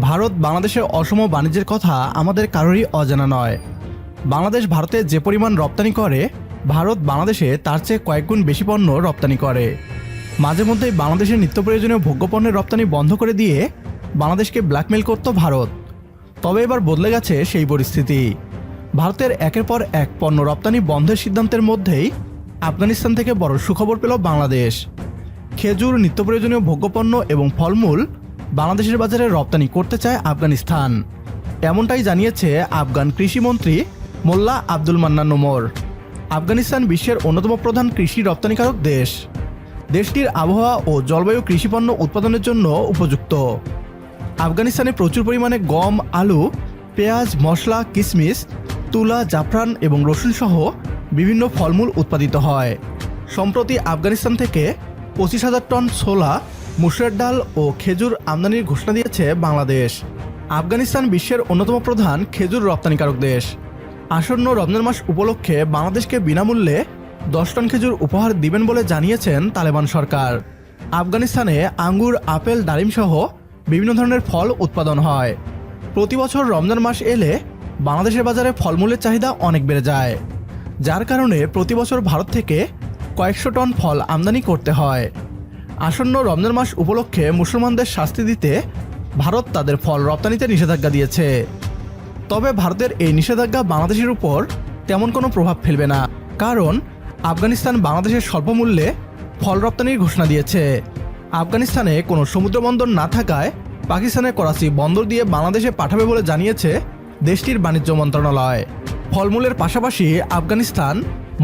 ভারত বাংলাদেশের অসম বাণিজ্যের কথা আমাদের কারোরই অজানা নয়। বাংলাদেশ ভারতে যে পরিমাণ রপ্তানি করে, ভারত বাংলাদেশে তার চেয়ে কয়েকগুণ বেশি পণ্য রপ্তানি করে। মাঝে মধ্যেই বাংলাদেশের নিত্য প্রয়োজনীয় ভোগ্যপণ্যের রপ্তানি বন্ধ করে দিয়ে বাংলাদেশকে ব্ল্যাকমেল করত ভারত। তবে এবার বদলে গেছে সেই পরিস্থিতি। ভারতের একের পর এক পণ্য রপ্তানি বন্ধের সিদ্ধান্তের মধ্যেই আফগানিস্তান থেকে বড় সুখবর পেল বাংলাদেশ। খেজুর, নিত্য প্রয়োজনীয় ভোগ্যপণ্য এবং ফলমূল বাংলাদেশের বাজারে রপ্তানি করতে চায় আফগানিস্তান। এমনটাই জানিয়েছে আফগান কৃষিমন্ত্রী মোল্লা আব্দুল মান্নান নোমর আফগানিস্তান বিশ্বের অন্যতম প্রধান কৃষি রপ্তানিকারক দেশ। দেশটির আবহাওয়া ও জলবায়ু কৃষিপণ্য উৎপাদনের জন্য উপযুক্ত। আফগানিস্তানে প্রচুর পরিমাণে গম, আলু, পেঁয়াজ, মশলা কিশমিশ তুলা, জাফরান এবং রসুন সহ বিভিন্ন ফলমূল উৎপাদিত হয়। সম্প্রতি আফগানিস্তান থেকে পঁচিশ হাজার টন ছোলা মুসুরের ডাল ও খেজুর আমদানির ঘোষণা দিয়েছে বাংলাদেশ। আফগানিস্তান বিশ্বের অন্যতম প্রধান খেজুর রপ্তানিকারক দেশ। আসন্ন রমজান মাস উপলক্ষে বাংলাদেশকে বিনামূল্যে দশ টন খেজুর উপহার দিবেন বলে জানিয়েছেন তালেবান সরকার। আফগানিস্তানে আঙ্গুর, আপেল ডালিম সহ বিভিন্ন ধরনের ফল উৎপাদন হয়। প্রতি বছর রমজান মাস এলে বাংলাদেশের বাজারে ফলমূলের চাহিদা অনেক বেড়ে যায়। যার কারণে প্রতি বছর ভারত থেকে কয়েকশো টন ফল আমদানি করতে হয়। আসন্ন রমজান মাস উপলক্ষে মুসলমানদের শাস্তি দিতে ভারত তাদের ফল রপ্তানিতে নিষেধাজ্ঞা দিয়েছে। তবে ভারতের এই নিষেধাজ্ঞা বাংলাদেশের উপর তেমন কোনো প্রভাব ফেলবে না, কারণ আফগানিস্তান বাংলাদেশের স্বল্প মূল্যে ফল রপ্তানির ঘোষণা দিয়েছে। আফগানিস্তানে কোনো সমুদ্র বন্দর না থাকায় পাকিস্তানের করাচি বন্দর দিয়ে বাংলাদেশে পাঠাবে বলে জানিয়েছে দেশটির বাণিজ্য মন্ত্রণালয়। ফলমূলের পাশাপাশি আফগানিস্তান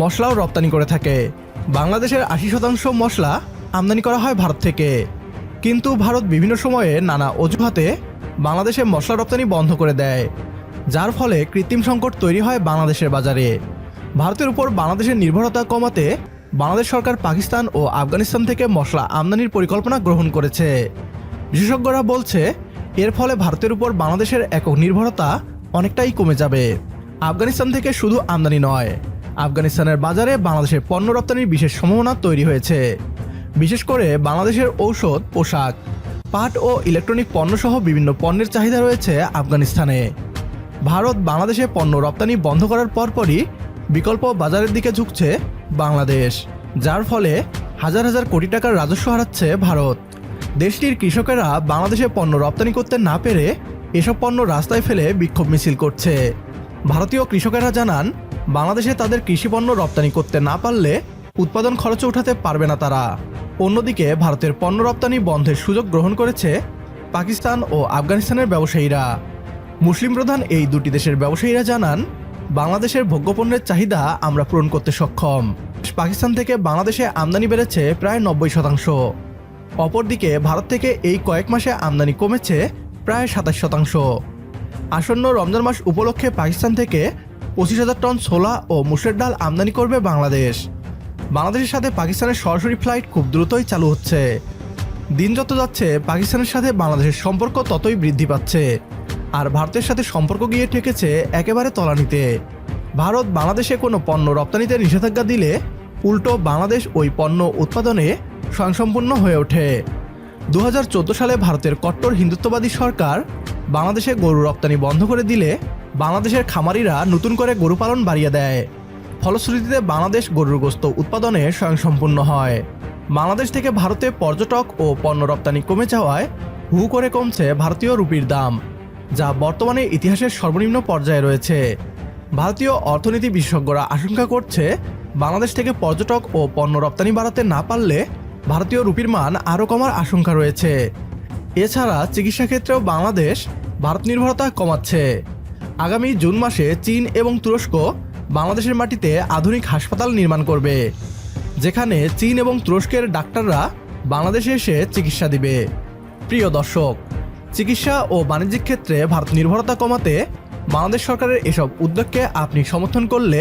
মশলাও রপ্তানি করে থাকে। বাংলাদেশের আশি শতাংশ মশলা আমদানি করা হয় ভারত থেকে। কিন্তু ভারত বিভিন্ন সময়ে নানা অজুহাতে বাংলাদেশে মশলা রপ্তানি বন্ধ করে দেয়, যার ফলে কৃত্রিম সংকট তৈরি হয় বাংলাদেশের বাজারে। ভারতের উপর বাংলাদেশের নির্ভরতা কমাতে বাংলাদেশ সরকার পাকিস্তান ও আফগানিস্তান থেকে মশলা আমদানির পরিকল্পনা গ্রহণ করেছে। বিশেষজ্ঞরা বলছে, এর ফলে ভারতের উপর বাংলাদেশের একক নির্ভরতা অনেকটাই কমে যাবে। আফগানিস্তান থেকে শুধু আমদানি নয়, আফগানিস্তানের বাজারে বাংলাদেশের পণ্য রপ্তানির বিশেষ সম্ভাবনা তৈরি হয়েছে। বিশেষ করে বাংলাদেশের ঔষধ, পোশাক, পাট ও ইলেকট্রনিক পণ্যসহ বিভিন্ন পণ্যের চাহিদা রয়েছে আফগানিস্তানে। ভারত বাংলাদেশে পণ্য রপ্তানি বন্ধ করার পরপরই বিকল্প বাজারের দিকে ঝুঁকছে বাংলাদেশ, যার ফলে হাজার হাজার কোটি টাকার রাজস্ব হারাচ্ছে ভারত। দেশটির কৃষকেরা বাংলাদেশে পণ্য রপ্তানি করতে না পেরে এসব পণ্য রাস্তায় ফেলে বিক্ষোভ মিছিল করছে। ভারতীয় কৃষকেরা জানান, বাংলাদেশে তাদের কৃষি পণ্য রপ্তানি করতে না পারলে উৎপাদন খরচ উঠাতে পারবে না তারা। অন্যদিকে ভারতের পণ্য রপ্তানি বন্ধের সুযোগ গ্রহণ করেছে পাকিস্তান ও আফগানিস্তানের ব্যবসায়ীরা। মুসলিম প্রধান এই দুটি দেশের ব্যবসায়ীরা জানান, বাংলাদেশের ভোগ্যপণ্যের চাহিদা আমরা পূরণ করতে সক্ষম। পাকিস্তান থেকে বাংলাদেশে আমদানি বেড়েছে প্রায় নব্বই শতাংশ। অপরদিকে ভারত থেকে এই কয়েক মাসে আমদানি কমেছে প্রায় সাতাশ শতাংশ। আসন্ন রমজান মাস উপলক্ষে পাকিস্তান থেকে পঁচিশ হাজার টন ছোলা ও মুসের ডাল আমদানি করবে বাংলাদেশ। বাংলাদেশের সাথে পাকিস্তানের সরাসরি ফ্লাইট খুব দ্রুতই চালু হচ্ছে। দিন যত যাচ্ছে, পাকিস্তানের সাথে বাংলাদেশের সম্পর্ক ততই বৃদ্ধি পাচ্ছে। আর ভারতের সাথে সম্পর্ক গিয়ে ঠেকেছে একেবারে তলানিতে। ভারত বাংলাদেশে কোনো পণ্য রপ্তানিতে নিষেধাজ্ঞা দিলে উল্টো বাংলাদেশ ওই পণ্য উৎপাদনে স্বয়ংসম্পূর্ণ হয়ে ওঠে। দু হাজার চোদ্দ সালে ভারতের কট্টর হিন্দুত্ববাদী সরকার বাংলাদেশে গরু রপ্তানি বন্ধ করে দিলে বাংলাদেশের খামারিরা নতুন করে গরু পালন বাড়িয়ে দেয়। ফলশ্রুতিতে বাংলাদেশ গরুর গোস্ত উৎপাদনে স্বয়ংসম্পূর্ণ হয়। বাংলাদেশ থেকে ভারতে পর্যটক ও পণ্য রপ্তানি কমে যাওয়ায় হু করে কমছে ভারতীয় রুপির দাম, যা বর্তমানে ইতিহাসের সর্বনিম্ন পর্যায়ে রয়েছে। ভারতীয় অর্থনীতি বিশেষজ্ঞরা আশঙ্কা করছে, বাংলাদেশ থেকে পর্যটক ও পণ্য রপ্তানি বাড়াতে না পারলে ভারতীয় রুপির মান আরও কমার আশঙ্কা রয়েছে। এছাড়া চিকিৎসা ক্ষেত্রেও বাংলাদেশ ভারত নির্ভরতা কমাচ্ছে। আগামী জুন মাসে চীন এবং তুরস্ক বাংলাদেশের মাটিতে আধুনিক হাসপাতাল নির্মাণ করবে, যেখানে চীন এবং তুরস্কের ডাক্তাররা বাংলাদেশে এসে চিকিৎসা দিবে। প্রিয় দর্শক, চিকিৎসা ও বাণিজ্যিক ক্ষেত্রে ভারত নির্ভরতা কমাতে বাংলাদেশ সরকারের এসব উদ্যোগকে আপনি সমর্থন করলে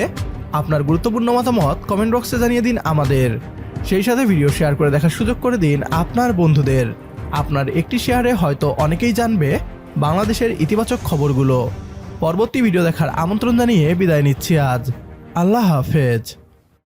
আপনার গুরুত্বপূর্ণ মতামত কমেন্ট বক্সে জানিয়ে দিন আমাদের। সেই সাথে ভিডিও শেয়ার করে দেখার সুযোগ করে দিন আপনার বন্ধুদের। আপনার একটি শেয়ারে হয়তো অনেকেই জানবে বাংলাদেশের ইতিবাচক খবরগুলো। পরবর্তী ভিডিও দেখার আমন্ত্রণ জানিয়ে বিদায় নিচ্ছি আজ। আল্লাহ হাফেজ।